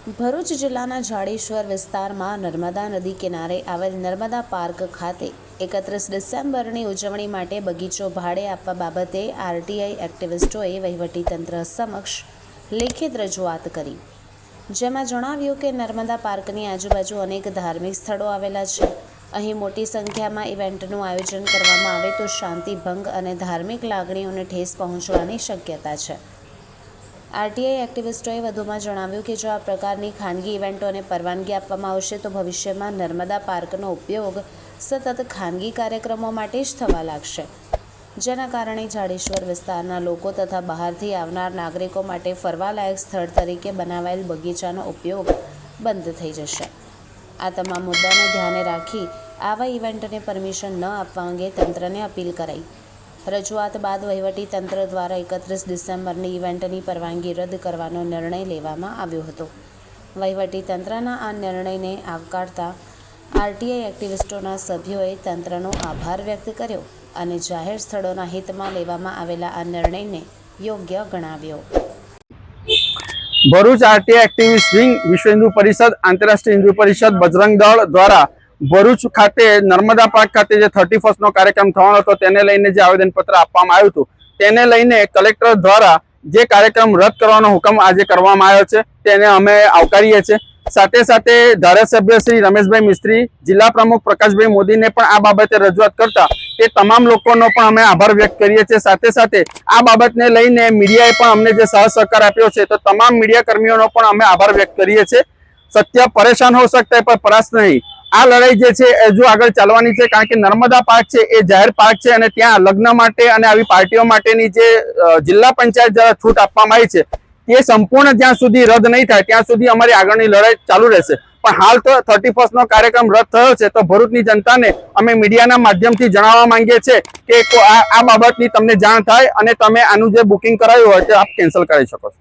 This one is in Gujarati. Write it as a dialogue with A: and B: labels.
A: ભરૂચ જિલ્લાના જાડેશ્વર વિસ્તારમાં નર્મદા નદી કિનારે આવેલ નર્મદા પાર્ક ખાતે એકત્રીસ ડિસેમ્બરની ઉજવણી માટે બગીચો ભાડે આપવા બાબતે આરટીઆઈ એક્ટિવિસ્ટોએ વહીવટીતંત્ર સમક્ષ લેખિત રજૂઆત કરી. જેમાં જણાવ્યું કે નર્મદા પાર્કની આજુબાજુ અનેક ધાર્મિક સ્થળો આવેલા છે. અહીં મોટી સંખ્યામાં ઇવેન્ટનું આયોજન કરવામાં આવે તો શાંતિભંગ અને ધાર્મિક લાગણીઓને ઠેસ પહોંચવાની શક્યતા છે. આરટીઆઈ એક્ટિવિસ્ટોએ વધુમાં જણાવ્યું કે જો આ પ્રકારની ખાનગી ઇવેન્ટોને પરવાનગી આપવામાં આવશે, તો ભવિષ્યમાં નર્મદા પાર્કનો ઉપયોગ સતત ખાનગી કાર્યક્રમો માટે જ થવા લાગશે. જેના કારણે જાડેશ્વર વિસ્તારના લોકો તથા બહારથી આવનાર નાગરિકો માટે ફરવાલાયક સ્થળ તરીકે બનાવાયેલ બગીચાનો ઉપયોગ બંધ થઈ જશે. આ તમામ મુદ્દાને ધ્યાને રાખી આવા ઇવેન્ટને પરમિશન ન આપવા અંગે તંત્રને અપીલ કરાઈ. રજૂઆત બાદ તંત્ર દ્વારા એકત્રીસ ડિસેમ્બરની ઇવેન્ટની પરવાનગી રદ કરવાનો નિર્ણય લેવામાં આવ્યો હતો. તંત્રના આ નિર્ણયને આવકારતા આરટીઆઈ એક્ટિવિસ્ટોના સભ્યોએ તંત્રનો આભાર વ્યક્ત કર્યો અને જાહેર સ્થળોના હિતમાં લેવામાં આવેલા આ નિર્ણયને યોગ્ય ગણાવ્યો.
B: ભરૂચ આરટીઆઈ એક્ટિવિસ્ટ વિંગ વિશ્વ હિન્દુ પરિષદ આંતરરાષ્ટ્રીય હિન્દુ પરિષદ બજરંગ દળ દ્વારા ભરૂચ ખાતે, નર્મદા પાર્ક ખાતે જે થર્ટી ફર્સ્ટનો કાર્યક્રમ થવાનો હતો, તેને લઈને જે આવેદનપત્ર આપવામાં આવ્યું હતું, તેને લઈને કલેક્ટર દ્વારા જે કાર્યક્રમ રદ કરવાનો હુકમ આજે કરવામાં આવ્યો છે, તેને અમે આવકારીએ છીએ. સાથે સાથે ધારાસભ્ય શ્રી રમેશભાઈ મિસ્ત્રી, જિલ્લા પ્રમુખ પ્રકાશભાઈ મોદીને પણ આ બાબતે રજૂઆત કરતા તે તમામ લોકોનો પણ અમે આભાર વ્યક્ત કરીએ છીએ. સાથે સાથે આ બાબતને લઈને મીડિયાએ પણ અમને જે સહ સહકાર આપ્યો છે, તો તમામ મીડિયા કર્મીઓનો પણ અમે આભાર વ્યક્ત કરીએ છીએ. સત્ય પરેશાન હો સકતા પણ પરાશ નહીં. આ લડાઈ જે છે જો આગળ ચાલવાની છે, કારણ કે નર્મદા પાર્ક છે, એ જાહેર પાર્ક છે અને ત્યાં લગ્ન માટે અને આવી પાર્ટીઓ માટેની જે જિલ્લા પંચાયત દ્વારા છૂટ આપવામાં આવી છે, તે સંપૂર્ણ જ્યાં સુધી રદ નહીં થાય, ત્યાં સુધી અમારી આગળની લડાઈ ચાલુ રહેશે. પણ હાલ તો થર્ટી નો કાર્યક્રમ રદ થયો છે, તો ભરૂચની જનતાને અમે મીડિયાના માધ્યમથી જણાવવા માંગીએ છીએ કે આ બાબતની તમને જાણ થાય અને તમે આનું જે બુકિંગ કરાવ્યું હોય તે આપ કેન્સલ કરી શકો છો.